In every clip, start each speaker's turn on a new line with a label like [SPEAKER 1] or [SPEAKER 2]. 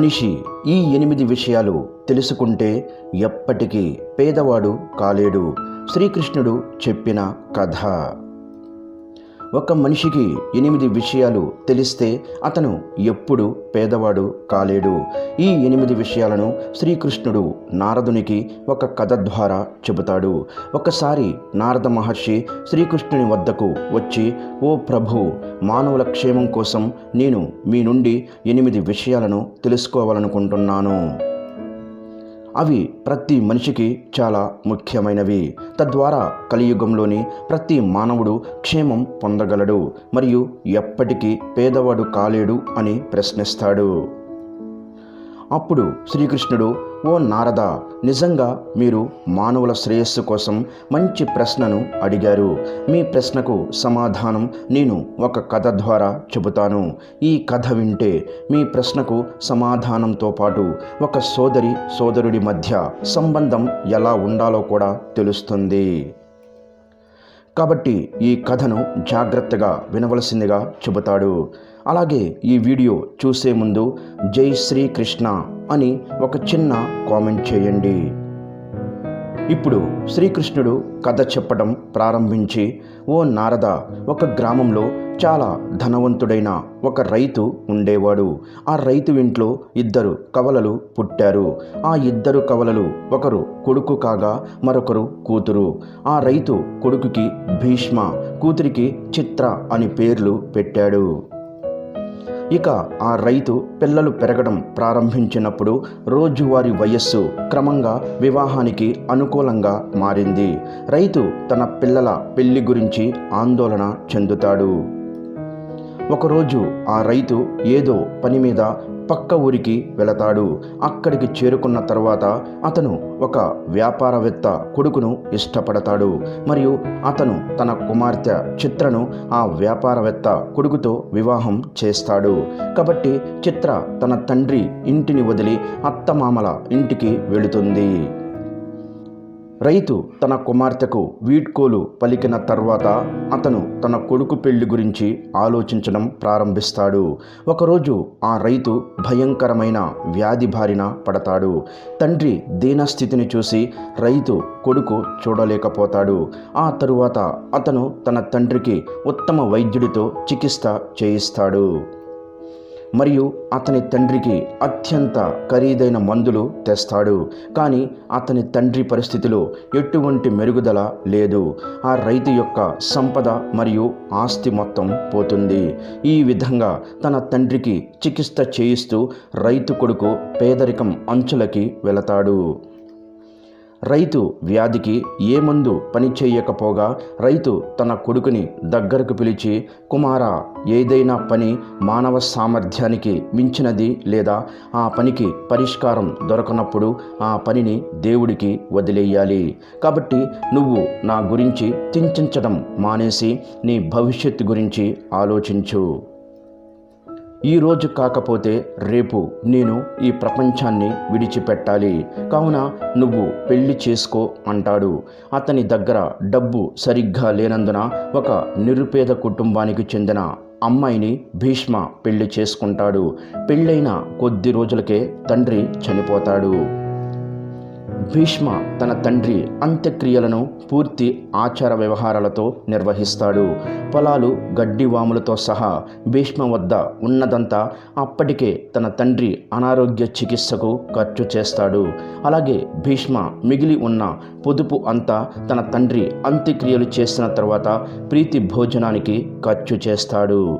[SPEAKER 1] మనిషి ఈ ఎనిమిది విషయాలు తెలుసుకుంటే ఎప్పటికీ పేదవాడు కాలేడు. శ్రీకృష్ణుడు చెప్పిన కథ. ఒక మనిషికి ఎనిమిది విషయాలు తెలిస్తే అతను ఎప్పుడు పేదవాడు కాలేడు. ఈ ఎనిమిది విషయాలను శ్రీకృష్ణుడు నారదునికి ఒక కథ ద్వారా చెబుతాడు. ఒకసారి నారద మహర్షి శ్రీకృష్ణుని వద్దకు వచ్చి ఓ ప్రభు మానవుల క్షేమం కోసం నేను మీ నుండి ఎనిమిది విషయాలను తెలుసుకోవాలనుకుంటున్నాను. అవి ప్రతి మనిషికి చాలా ముఖ్యమైనవి. తద్వారా కలియుగంలోని ప్రతి మానవుడు క్షేమం పొందగలడు మరియు ఎప్పటికీ పేదవాడు కాలేడు అని ప్రశ్నిస్తాడు. అప్పుడు శ్రీకృష్ణుడు ఓ నారద నిజంగా మీరు మానవుల శ్రేయస్సు కోసం మంచి ప్రశ్నను అడిగారు. మీ ప్రశ్నకు సమాధానం నేను ఒక కథ ద్వారా చెబుతాను. ఈ కథ వింటే మీ ప్రశ్నకు సమాధానంతో పాటు ఒక సోదరి సోదరుడి మధ్య సంబంధం ఎలా ఉండాలో కూడా తెలుస్తుంది. కాబట్టి ఈ కథను జాగ్రత్తగా వినవలసిందిగా చెబుతాడు. అలాగే ఈ వీడియో చూసే ముందు జై శ్రీకృష్ణ అని ఒక చిన్న కామెంట్ చేయండి. ఇప్పుడు శ్రీకృష్ణుడు కథ చెప్పడం ప్రారంభించి ఓ నారద ఒక గ్రామంలో చాలా ధనవంతుడైన ఒక రైతు ఉండేవాడు. ఆ రైతు ఇంట్లో ఇద్దరు కవలలు పుట్టారు. ఆ ఇద్దరు కవలలు ఒకరు కొడుకు కాగా మరొకరు కూతురు. ఆ రైతు కొడుకుకి భీష్మ కూతురికి చిత్ర అని పేర్లు పెట్టాడు. ఇక ఆ రైతు పిల్లలు పెరగడం ప్రారంభించినప్పుడు రోజువారీ వయస్సు క్రమంగా వివాహానికి అనుకూలంగా మారింది. రైతు తన పిల్లల పెళ్ళి గురించి ఆందోళన చెందుతాడు. ఒకరోజు ఆ రైతు ఏదో పని మీద పక్క ఊరికి వెళతాడు. అక్కడికి చేరుకున్న తర్వాత అతను ఒక వ్యాపారవేత్త కొడుకును ఇష్టపడతాడు. మరియు అతను తన కుమార్తె చిత్రను ఆ వ్యాపారవేత్త కొడుకుతో వివాహం చేస్తాడు. కాబట్టి చిత్ర తన తండ్రి ఇంటిని వదిలి అత్తమామల ఇంటికి వెళుతుంది. రైతు తన కుమార్తెకు వీడ్కోలు పలికిన తర్వాత అతను తన కొడుకు పెళ్ళి గురించి ఆలోచించడం ప్రారంభిస్తాడు. ఒకరోజు ఆ రైతు భయంకరమైన వ్యాధి బారిన పడతాడు. తండ్రి దీనస్థితిని చూసి రైతు కొడుకు చూడలేకపోతాడు. ఆ తరువాత అతను తన తండ్రికి ఉత్తమ వైద్యుడితో చికిత్స చేయిస్తాడు. మరియు అతని తండ్రికి అత్యంత ఖరీదైన మందులు తెస్తాడు. కానీ అతని తండ్రి పరిస్థితిలో ఎటువంటి మెరుగుదల లేదు. ఆ రైతు యొక్క సంపద మరియు ఆస్తి మొత్తం పోతుంది. ఈ విధంగా తన తండ్రికి చికిత్స చేయిస్తూ రైతు కొడుకు పేదరికం అంచులకి వెళతాడు. రైతు వ్యాధికి ఏ మందు పని చేయకపోగా రైతు తన కొడుకుని దగ్గరకు పిలిచి కుమారా ఏదైనా పని మానవ సామర్థ్యానికి మించినది లేదా ఆ పనికి పరిష్కారం దొరకనప్పుడు ఆ పనిని దేవుడికి వదిలేయాలి. కాబట్టి నువ్వు నా గురించి చింతించడం మానేసి నీ భవిష్యత్తు గురించి ఆలోచించు. ఈరోజు కాకపోతే రేపు నేను ఈ ప్రపంచాన్ని విడిచిపెట్టాలి. కావున నువ్వు పెళ్ళి చేసుకో అంటాడు. అతని దగ్గర డబ్బు సరిగ్గా లేనందున ఒక నిరుపేద కుటుంబానికి చెందిన అమ్మాయిని భీష్మ పెళ్ళి చేసుకుంటాడు. పెళ్ళైన కొద్ది రోజులకే తండ్రి చనిపోతాడు. భీష్మ తన తండ్రి అంత్యక్రియలను పూర్తి ఆచార వ్యవహారాలతో నిర్వహిస్తాడు. పొలాలు గడ్డివాములతో సహా భీష్మ వద్ద ఉన్నదంతా అప్పటికే తన తండ్రి అనారోగ్య చికిత్సకు ఖర్చు చేస్తాడు. అలాగే భీష్మ మిగిలి ఉన్న పొదుపు అంతా తన తండ్రి అంత్యక్రియలు చేసిన తర్వాత ప్రీతి భోజనానికి ఖర్చు చేస్తాడు.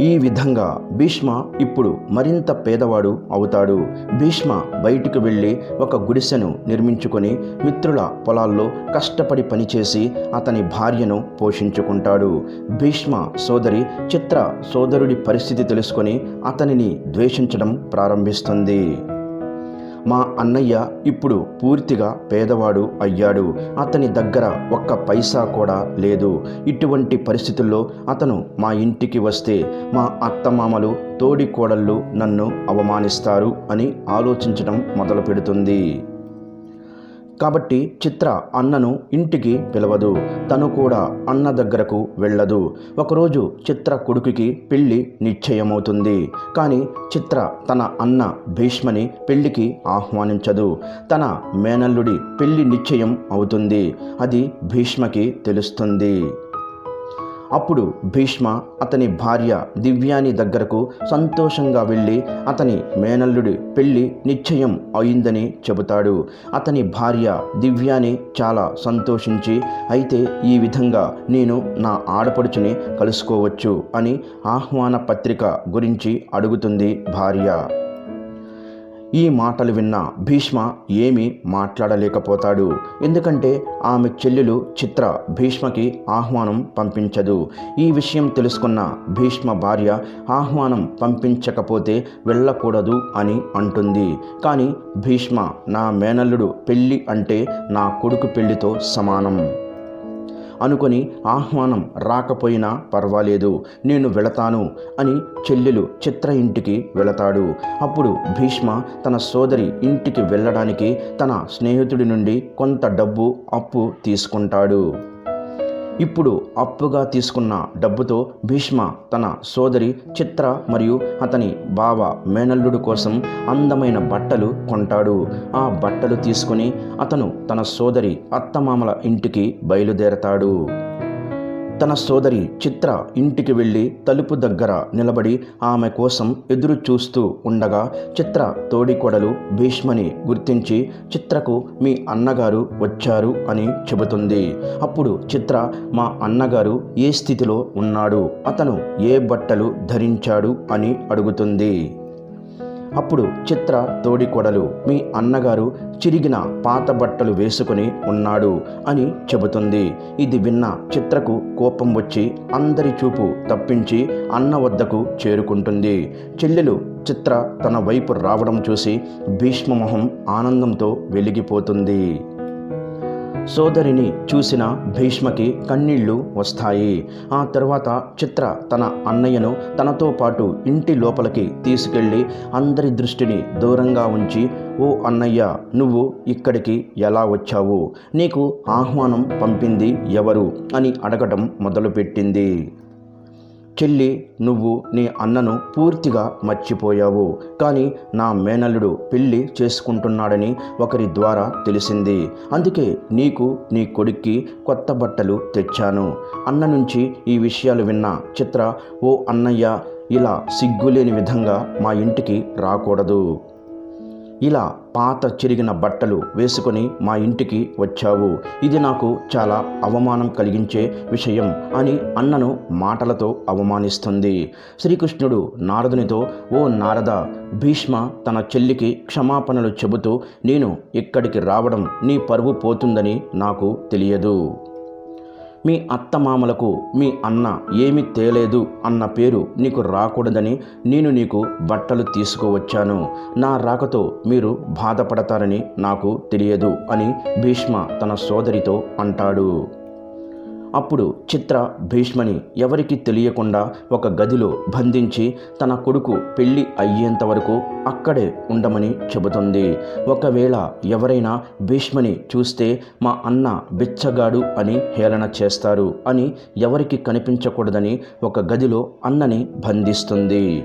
[SPEAKER 1] ఈ విధంగా భీష్మ ఇప్పుడు మరింత పేదవాడు అవుతాడు. భీష్మ బయటికి వెళ్ళి ఒక గుడిసెను నిర్మించుకొని మిత్రుల పొలాల్లో కష్టపడి పనిచేసి అతని భార్యను పోషించుకుంటాడు. భీష్మ సోదరి చిత్ర సోదరుడి పరిస్థితి తెలుసుకొని అతనిని ద్వేషించడం ప్రారంభిస్తుంది. మా అన్నయ్య ఇప్పుడు పూర్తిగా పేదవాడు అయ్యాడు. అతని దగ్గర ఒక్క పైసా కూడా లేదు. ఇటువంటి పరిస్థితుల్లో అతను మా ఇంటికి వస్తే మా అత్తమామలు తోడి కోడళ్ళు నన్ను అవమానిస్తారు అని ఆలోచించడం మొదలు పెడుతుంది కాబట్టి చిత్ర అన్నను ఇంటికి పిలవదు. తను కూడా అన్న దగ్గరకు వెళ్ళదు. ఒకరోజు చిత్ర కొడుకుకి పెళ్ళి నిశ్చయమవుతుంది. కానీ చిత్ర తన అన్న భీష్మని పెళ్ళికి ఆహ్వానించదు. తన మేనల్లుడి పెళ్ళి నిశ్చయం అవుతుంది. అది భీష్మకి తెలుస్తుంది. అప్పుడు భీష్మ అతని భార్య దివ్యాని దగ్గరకు సంతోషంగా వెళ్ళి అతని మేనల్లుడి పెళ్ళి నిశ్చయం అయిందని చెబుతాడు. అతని భార్య దివ్యాని చాలా సంతోషించి అయితే ఈ విధంగా నేను నా ఆడపడుచుని కలుసుకోవచ్చు అని ఆహ్వాన పత్రిక గురించి అడుగుతుంది భార్య. ఈ మాటలు విన్న భీష్మ ఏమీ మాట్లాడలేకపోతాడు. ఎందుకంటే ఆమె చెల్లెలు చిత్ర భీష్మకి ఆహ్వానం పంపించదు. ఈ విషయం తెలుసుకున్న భీష్మ భార్య ఆహ్వానం పంపించకపోతే వెళ్ళకూడదు అని అంటుంది. కానీ భీష్మ నా మేనల్లుడు పెళ్ళి అంటే నా కొడుకు పెళ్ళితో సమానం. అనుకొని ఆహ్వానం రాకపోయినా పర్వాలేదు నేను వెళతాను అని చెల్లెలు చిత్ర ఇంటికి వెళతాడు. అప్పుడు భీష్మ తన సోదరి ఇంటికి వెళ్ళడానికి తన స్నేహితుడి నుండి కొంత డబ్బు అప్పు తీసుకుంటాడు. ఇప్పుడు అప్పుగా తీసుకున్న డబ్బుతో భీష్మ తన సోదరి చిత్ర మరియు అతని బావ మేనల్లుడు కోసం అందమైన బట్టలు కొంటాడు. ఆ బట్టలు తీసుకుని అతను తన సోదరి అత్తమామల ఇంటికి బయలుదేరతాడు. తన సోదరి చిత్ర ఇంటికి వెళ్ళి తలుపు దగ్గర నిలబడి ఆమె కోసం ఎదురు చూస్తూ ఉండగా చిత్ర తోడికొడలు భీష్మని గుర్తించి చిత్రకు మీ అన్నగారు వచ్చారు అని చెబుతుంది. అప్పుడు చిత్ర మా అన్నగారు ఏ స్థితిలో ఉన్నాడు? అతను ఏ బట్టలు ధరించాడు? అని అడుగుతుంది. అప్పుడు చిత్ర తోడికొడలు మీ అన్నగారు చిరిగిన పాత బట్టలు వేసుకుని ఉన్నాడు అని చెబుతుంది. ఇది విన్న చిత్రకు కోపం వచ్చి అందరి చూపు తప్పించి అన్న వద్దకు చేరుకుంటుంది. చెల్లెలు చిత్ర తన వైపు రావడం చూసి భీష్మమొహం ఆనందంతో వెలిగిపోతుంది. సోదరిని చూసిన భీష్మకి కన్నీళ్ళు వస్తాయి. ఆ తర్వాత చిత్ర తన అన్నయ్యను తనతో పాటు ఇంటి లోపలికి తీసుకెళ్ళి అందరి దృష్టిని దూరంగా ఉంచి ఓ అన్నయ్య నువ్వు ఇక్కడికి ఎలా వచ్చావు? నీకు ఆహ్వానం పంపింది ఎవరు? అని అడగటం మొదలుపెట్టింది. చెల్లి నువ్వు నీ అన్నను పూర్తిగా మర్చిపోయావు. కానీ నా మేనల్లుడు పెళ్ళి చేసుకుంటున్నాడని ఒకరి ద్వారా తెలిసింది. అందుకే నీకు నీ కొడుక్కి కొత్త బట్టలు తెచ్చాను. అన్న నుంచి ఈ విషయాలు విన్న చిత్ర ఓ అన్నయ్య ఇలా సిగ్గులేని విధంగా మా ఇంటికి రాకూడదు. ఇలా పాత చిరిగిన బట్టలు వేసుకొని మా ఇంటికి వచ్చావు. ఇది నాకు చాలా అవమానం కలిగించే విషయం అని అన్నను మాటలతో అవమానిస్తుంది. శ్రీకృష్ణుడు నారదునితో ఓ నారద భీష్మ తన చెల్లికి క్షమాపణలు చెబుతూ నేను ఇక్కడికి రావడం నీ పరువు పోతుందని నాకు తెలియదు. మీ అత్తమామలకు మీ అన్న ఏమి తేలేదు అన్న పేరు నీకు రాకూడదని నేను నీకు బట్టలు తీసుకువచ్చాను. నా రాకతో మీరు బాధపడతారని నాకు తెలియదు అని భీష్మ తన సోదరితో అంటాడు. అప్పుడు చిత్ర భీష్మని ఎవరికి తెలియకుండా ఒక గదిలో బంధించి తన కొడుకు పెళ్ళి అయ్యేంత వరకు అక్కడే ఉండమని చెబుతుంది. ఒకవేళ ఎవరైనా భీష్మని చూస్తే మా అన్న బిచ్చగాడు అని హేళన చేస్తారు అని ఎవరికి కనిపించకూడదని ఒక గదిలో అన్నని బంధిస్తుంది.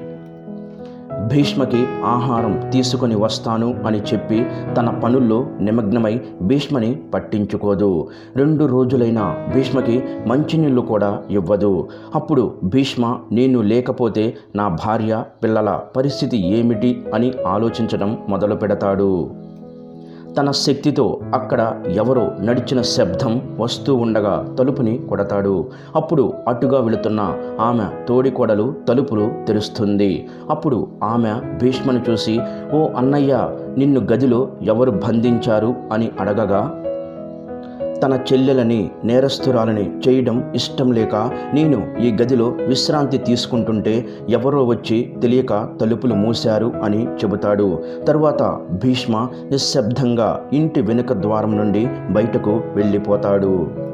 [SPEAKER 1] భీష్మకి ఆహారం తీసుకొని వస్తాను అని చెప్పి తన పనుల్లో నిమగ్నమై భీష్మని పట్టించుకోదు. రెండు రోజులైన భీష్మకి మంచినీళ్ళు కూడా ఇవ్వదు. అప్పుడు భీష్మ నేను లేకపోతే నా భార్య పిల్లల పరిస్థితి ఏమిటి? అని ఆలోచించడం మొదలు పెడతాడు తన శక్తితో అక్కడ ఎవరో నడిచిన శబ్దం వస్తూ ఉండగా తలుపుని కొడతాడు. అప్పుడు అటుగా వెళుతున్న ఆమె తోడికోడలు తలుపులు తెరుస్తుంది. అప్పుడు ఆమె భీష్మను చూసి ఓ అన్నయ్య నిన్ను గదిలో ఎవరు బంధించారు? అని అడగగా తన చెల్లెలని నేరస్తురాలని చేయడం ఇష్టం లేక నేను ఈ గదిలో విశ్రాంతి తీసుకుంటుంటే ఎవరో వచ్చి తెలియక తలుపులు మూశారు అని చెబుతాడు. తరువాత భీష్మ నిశ్శబ్దంగా ఇంటి వెనుక ద్వారం నుండి బయటకు వెళ్ళిపోతాడు.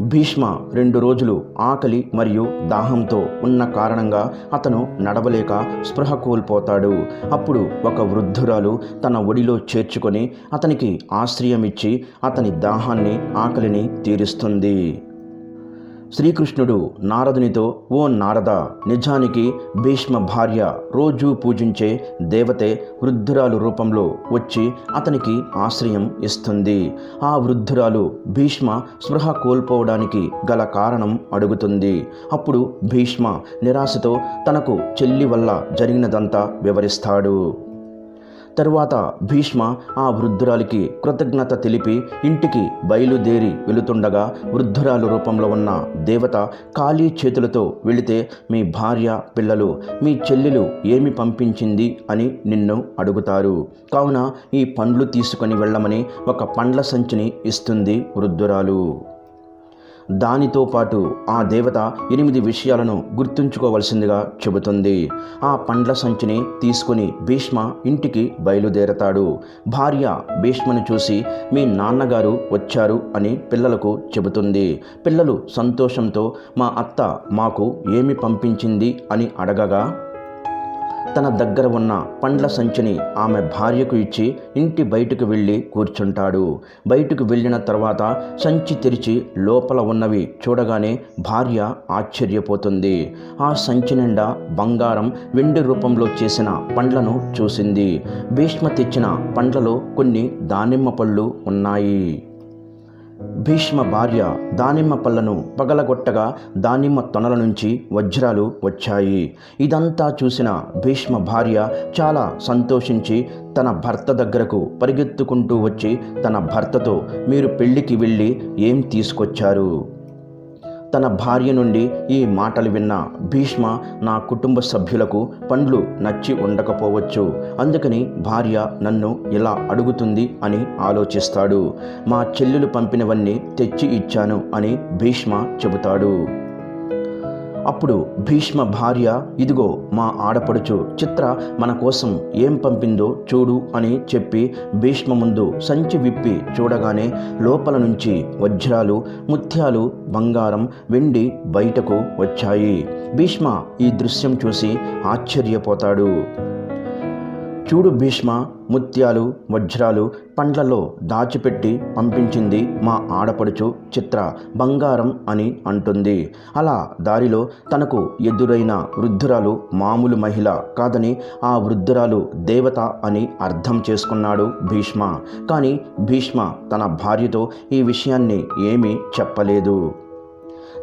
[SPEAKER 1] భీష్మ రెండు రోజులు ఆకలి మరియు దాహంతో ఉన్న కారణంగా అతను నడవలేక స్పృహ కోల్పోతాడు. అప్పుడు ఒక వృద్ధురాలు తన ఒడిలో చేర్చుకొని అతనికి ఆశ్రయం ఇచ్చి అతని దాహాన్ని ఆకలిని తీరుస్తుంది. శ్రీకృష్ణుడు నారదునితో ఓ నారద నిజానికి భీష్మ భార్య రోజూ పూజించే దేవతే వృద్ధురాలు రూపంలో వచ్చి అతనికి ఆశ్రయం ఇస్తుంది. ఆ వృద్ధురాలు భీష్మ స్పృహ కోల్పోవడానికి గల కారణం అడుగుతుంది. అప్పుడు భీష్మ నిరాశతో తనకు చెల్లి వల్ల జరిగినదంతా వివరిస్తాడు. తరువాత భీష్మ ఆ వృద్ధురాలికి కృతజ్ఞత తెలిపి ఇంటికి బయలుదేరి వెళుతుండగా వృద్ధురాలు రూపంలో ఉన్న దేవత ఖాళీ చేతులతో వెళితే మీ భార్య పిల్లలు మీ చెల్లెలు ఏమి పంపించింది? అని నిన్ను అడుగుతారు. కావున ఈ పండ్లు తీసుకొని వెళ్ళమని ఒక పండ్ల సంచిని ఇస్తుంది వృద్ధురాలు. దానితో పాటు ఆ దేవత ఎనిమిది విషయాలను గుర్తుంచుకోవలసిందిగా చెబుతుంది. ఆ పండ్ల సంచిని తీసుకుని భీష్మ ఇంటికి బయలుదేరతాడు. భార్య భీష్మను చూసి మీ నాన్నగారు వచ్చారు అని పిల్లలకు చెబుతుంది. పిల్లలు సంతోషంతో మా అత్త మాకు ఏమి పంపించింది? అని అడగగా తన దగ్గర ఉన్న పండ్ల సంచిని ఆమె భార్యకు ఇచ్చి ఇంటి బయటకు వెళ్ళి కూర్చుంటాడు. బయటకు వెళ్ళిన తర్వాత సంచి తెరిచి లోపల ఉన్నవి చూడగానే భార్య ఆశ్చర్యపోతుంది. ఆ సంచి నిండా బంగారం వెండి రూపంలో చేసిన పండ్లను చూసింది. భీష్మ తెచ్చిన పండ్లలో కొన్ని దానిమ్మ పళ్ళు ఉన్నాయి. భీష్మ భార్య దానిమ్మ పళ్ళను పగలగొట్టగా దానిమ్మ తొనల నుంచి వజ్రాలు వచ్చాయి. ఇదంతా చూసిన భీష్మ భార్య చాలా సంతోషించి తన భర్త దగ్గరకు పరిగెత్తుకుంటూ వచ్చి తన భర్తతో మీరు పెళ్ళికి వెళ్ళి ఏం తీసుకొచ్చారు? తన భార్య నుండి ఈ మాటలు విన్న భీష్మ నా కుటుంబ సభ్యులకు పండ్లు నచ్చి ఉండకపోవచ్చు. అందుకని భార్య నన్ను ఇలా అడుగుతుంది అని ఆలోచిస్తాడు. మా చెల్లెలు పంపినవన్నీ తెచ్చి ఇచ్చాను అని భీష్మ చెబుతాడు. అప్పుడు భీష్మ భార్య ఇదిగో మా ఆడపడుచు చిత్ర మన కోసం ఏం పంపిందో చూడు అని చెప్పి భీష్మ ముందు సంచి విప్పి చూడగానే లోపల నుంచి వజ్రాలు ముత్యాలు బంగారం వెండి బయటకు వచ్చాయి. భీష్మ ఈ దృశ్యం చూసి ఆశ్చర్యపోతాడు. చూడు భీష్మ ముత్యాలు వజ్రాలు పండ్లలో దాచిపెట్టి పంపించింది మా ఆడపడుచు చిత్ర బంగారం అని అంటుంది. అలా దారిలో తనకు ఎదురైన వృద్ధురాలు మామూలు మహిళ కాదని ఆ వృద్ధురాలు దేవత అని అర్థం చేసుకున్నాడు భీష్మ. కానీ భీష్మ తన భార్యతో ఈ విషయాన్ని ఏమీ చెప్పలేదు.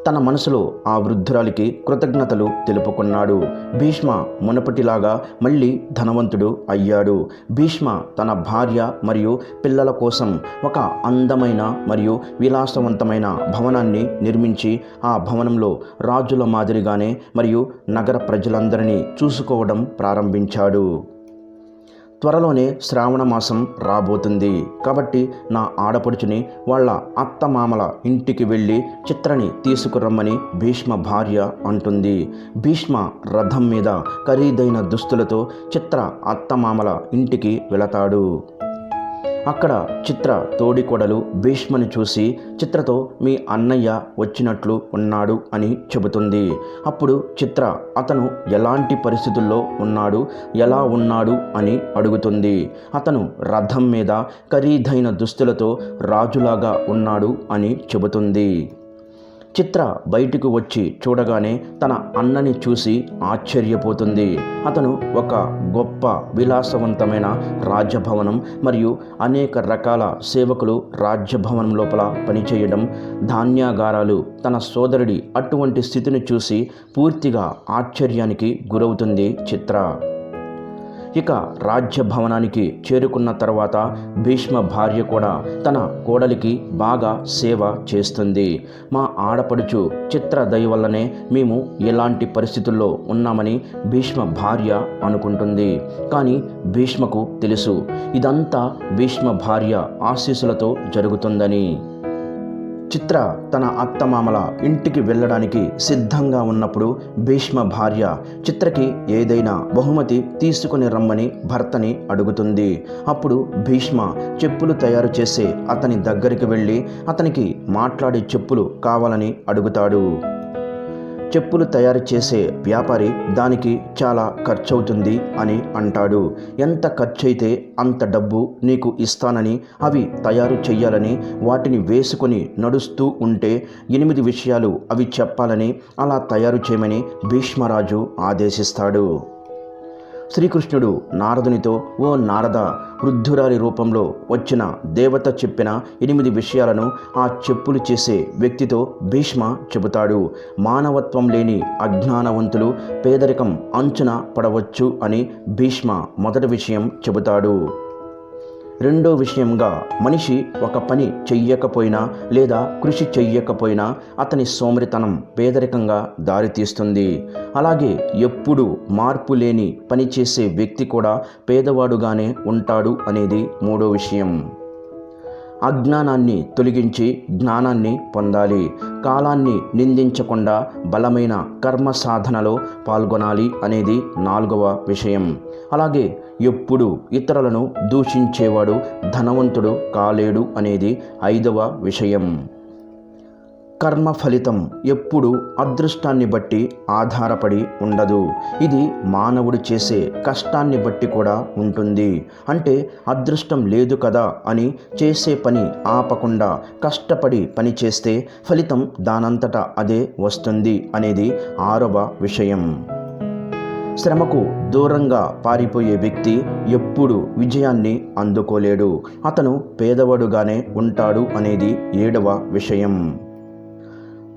[SPEAKER 1] తన మనసులో ఆ వృద్ధురాలికి కృతజ్ఞతలు తెలుపుకున్నాడు. భీష్మ మునపటిలాగా మళ్ళీ ధనవంతుడు అయ్యాడు. భీష్మ తన భార్య మరియు పిల్లల కోసం ఒక అందమైన మరియు విలాసవంతమైన భవనాన్ని నిర్మించి ఆ భవనంలో రాజుల మాదిరిగానే మరియు నగర ప్రజలందరినీ చూసుకోవడం ప్రారంభించాడు. త్వరలోనే శ్రావణ మాసం రాబోతుంది. కాబట్టి నా ఆడపడుచుని వాళ్ళ అత్తమామల ఇంటికి వెళ్ళి చిత్రని తీసుకురమ్మని భీష్మ భార్య అంటుంది. భీష్మ రథం మీద ఖరీదైన దుస్తులతో చిత్ర అత్తమామల ఇంటికి వెళతాడు. అక్కడ చిత్ర తోడికొడలు భీష్మని చూసి చిత్రతో మీ అన్నయ్య వచ్చినట్లు ఉన్నాడు అని చెబుతుంది. అప్పుడు చిత్ర అతను ఎలాంటి పరిస్థితుల్లో ఉన్నాడు? ఎలా ఉన్నాడు? అని అడుగుతుంది. అతను రథం మీద ఖరీదైన దుస్తులతో రాజులాగా ఉన్నాడు అని చెబుతుంది. చిత్ర బయటకు వచ్చి చూడగానే తన అన్నని చూసి ఆశ్చర్యపోతుంది. అతను ఒక గొప్ప విలాసవంతమైన రాజ్యభవనం మరియు అనేక రకాల సేవకులు రాజ్యభవనం లోపల పనిచేయడం ధాన్యాగారాలు తన సోదరుడి అటువంటి స్థితిని చూసి పూర్తిగా ఆశ్చర్యానికి గురవుతుంది చిత్ర. ఇక రాజ్యభవనానికి చేరుకున్న తర్వాత భీష్మ భార్య కూడా తన కోడలికి బాగా సేవ చేస్తుంది. మా ఆడపడుచు చిత్ర దయ వల్లనే మేము ఎలాంటి పరిస్థితుల్లో ఉన్నామని భీష్మ భార్య అనుకుంటుంది. కానీ భీష్మకు తెలుసు ఇదంతా భీష్మ భార్య ఆశీస్సులతో జరుగుతుందని. చిత్ర తన అత్తమామల ఇంటికి వెళ్ళడానికి సిద్ధంగా ఉన్నప్పుడు భీష్మ భార్య చిత్రకి ఏదైనా బహుమతి తీసుకుని రమ్మని భర్తని అడుగుతుంది. అప్పుడు భీష్మ చెప్పులు తయారు చేసే అతని దగ్గరికి వెళ్ళి అతనికి మాట్లాడే చెప్పులు కావాలని అడుగుతాడు. చెప్పులు తయారు చేసే వ్యాపారి దానికి చాలా ఖర్చవుతుంది అని అంటాడు. ఎంత ఖర్చయితే అంత డబ్బు నీకు ఇస్తానని అవి తయారు చేయాలని వాటిని వేసుకొని నడుస్తూ ఉంటే ఎనిమిది విషయాలు అవి చెప్పాలని అలా తయారు చేయమని భీష్మరాజు ఆదేశిస్తాడు. శ్రీకృష్ణుడు నారదునితో ఓ నారద వృద్ధురాలి రూపంలో వచ్చిన దేవత చెప్పిన ఎనిమిది విషయాలను ఆ చెప్పులు చేసే వ్యక్తితో భీష్మ చెబుతాడు. మానవత్వం లేని అజ్ఞానవంతులు పేదరికం అంచున పడవచ్చు అని భీష్మ మొదటి విషయం చెబుతాడు. రెండో విషయంగా మనిషి ఒక పని చెయ్యకపోయినా లేదా కృషి చెయ్యకపోయినా అతని సోమరితనం పేదరికంగా దారితీస్తుంది అలాగే ఎప్పుడు మార్పు లేని పని చేసే వ్యక్తి కూడా పేదవాడుగానే ఉంటాడు అనేది మూడో విషయం. అజ్ఞానాన్ని తొలగించి జ్ఞానాన్ని పొందాలి. కాలాన్ని నిందించకుండా బలమైన కర్మ సాధనలో పాల్గొనాలి అనేది నాలుగవ విషయం. అలాగే ఎప్పుడు ఇతరులను దూషించేవాడు ధనవంతుడు కాలేడు అనేది ఐదవ విషయం. కర్మ ఫలితం ఎప్పుడు అదృష్టాన్ని బట్టి ఆధారపడి ఉండదు. ఇది మానవుడు చేసే కష్టాన్ని బట్టి కూడా ఉంటుంది. అంటే అదృష్టం లేదు కదా అని చేసే పని ఆపకుండా కష్టపడి పని చేస్తే ఫలితం దానంతటా అదే వస్తుంది అనేది ఆరవ విషయం. శ్రమకు దూరంగా పారిపోయే వ్యక్తి ఎప్పుడు విజయాన్ని అందుకోలేడు. అతను పేదవాడుగానే ఉంటాడు అనేది ఏడవ విషయం.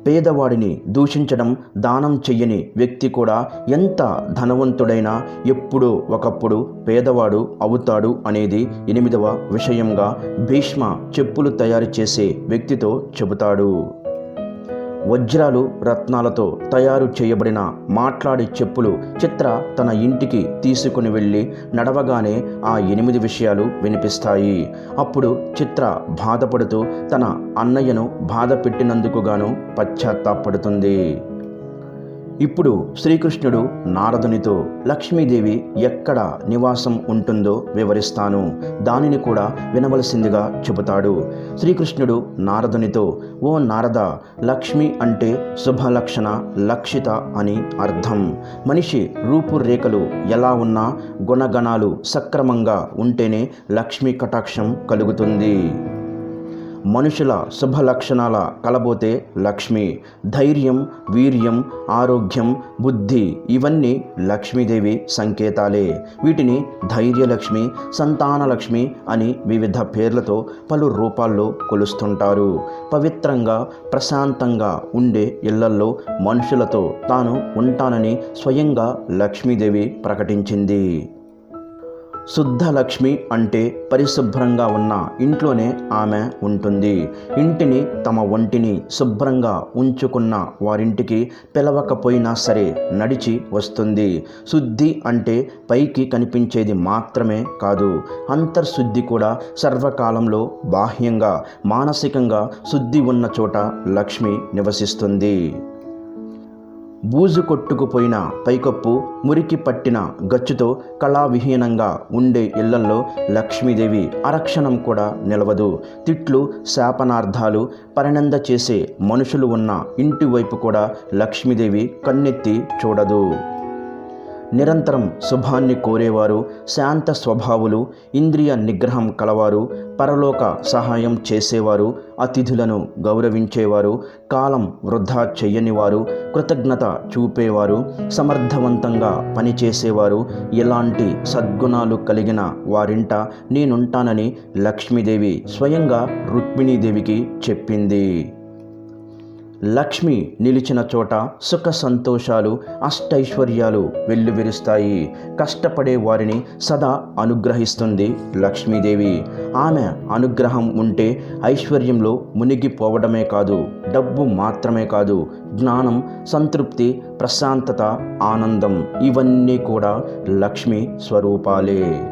[SPEAKER 1] పేదవాడిని దూషించడం దానం చెయ్యని వ్యక్తి కూడా ఎంత ధనవంతుడైనా ఎప్పుడో ఒకప్పుడు పేదవాడు అవుతాడు అనేది ఎనిమిదవ విషయంగా భీష్మ చెప్పులు తయారు చేసే వ్యక్తితో చెబుతాడు. వజ్రాలు రత్నాలతో తయారు చేయబడిన మాట్లాడే చెప్పులు చిత్ర తన ఇంటికి తీసుకుని వెళ్ళి నడవగానే ఆ ఎనిమిది విషయాలు వినిపిస్తాయి. అప్పుడు చిత్ర బాధపడుతూ తన అన్నయ్యను బాధ పెట్టినందుకు గాను పశ్చాత్తాపడుతుంది. ఇప్పుడు శ్రీకృష్ణుడు నారదునితో లక్ష్మీదేవి ఎక్కడ నివాసం ఉంటుందో వివరిస్తాను. దానిని కూడా వినవలసిందిగా చెబుతాడు. శ్రీకృష్ణుడు నారదునితో ఓ నారద లక్ష్మి అంటే శుభలక్షణ లక్షిత అని అర్థం. మనిషి రూపురేఖలు ఎలా ఉన్నా గుణగణాలు సక్రమంగా ఉంటేనే లక్ష్మీ కటాక్షం కలుగుతుంది. మనుషుల శుభ లక్షణాల కలబోతే లక్ష్మి. ధైర్యం వీర్యం ఆరోగ్యం బుద్ధి ఇవన్నీ లక్ష్మీదేవి సంకేతాలే. వీటిని ధైర్యలక్ష్మి సంతానలక్ష్మి అని వివిధ పేర్లతో పలు రూపాల్లో కొలుస్తుంటారు. పవిత్రంగా ప్రశాంతంగా ఉండే ఇళ్ళల్లో మనుషులతో తాను ఉంటానని స్వయంగా లక్ష్మీదేవి ప్రకటించింది. శుద్ధలక్ష్మి అంటే పరిశుభ్రంగా ఉన్న ఇంట్లోనే ఆమె ఉంటుంది. ఇంటిని తమ ఒంటిని శుభ్రంగా ఉంచుకున్న వారింటికి పిలవకపోయినా సరే నడిచి వస్తుంది. శుద్ధి అంటే పైకి కనిపించేది మాత్రమే కాదు అంతర్శుద్ధి కూడా సర్వకాలంలో బాహ్యంగా మానసికంగా శుద్ధి ఉన్న చోట లక్ష్మి నివసిస్తుంది. బూజు కొట్టుకుపోయిన పైకప్పు మురికి పట్టిన గచ్చుతో కళావిహీనంగా ఉండే ఇళ్ళల్లో లక్ష్మీదేవి అరక్షణం కూడా నిలవదు. తిట్లు శాపనార్థాలు పరిణంద చేసే మనుషులు ఉన్న ఇంటి వైపు కూడా లక్ష్మీదేవి కన్నెత్తి చూడదు. నిరంతరం శుభాన్ని కోరేవారు శాంత స్వభావులు ఇంద్రియ నిగ్రహం కలవారు పరలోక సహాయం చేసేవారు అతిథులను గౌరవించేవారు కాలం వృధా చెయ్యనివారు కృతజ్ఞత చూపేవారు సమర్థవంతంగా పనిచేసేవారు ఇలాంటి సద్గుణాలు కలిగిన వారింట నేనుంటానని లక్ష్మీదేవి స్వయంగా రుక్మిణీదేవికి చెప్పింది. లక్ష్మి నిలిచిన చోట సుఖ సంతోషాలు అష్టైశ్వర్యాలు వెల్లువిరుస్తాయి. కష్టపడే వారిని సదా అనుగ్రహిస్తుంది లక్ష్మీదేవి. ఆమె అనుగ్రహం ఉంటే ఐశ్వర్యంలో మునిగిపోవడమే కాదు డబ్బు మాత్రమే కాదు జ్ఞానం సంతృప్తి ప్రశాంతత ఆనందం ఇవన్నీ కూడా లక్ష్మి స్వరూపాలే.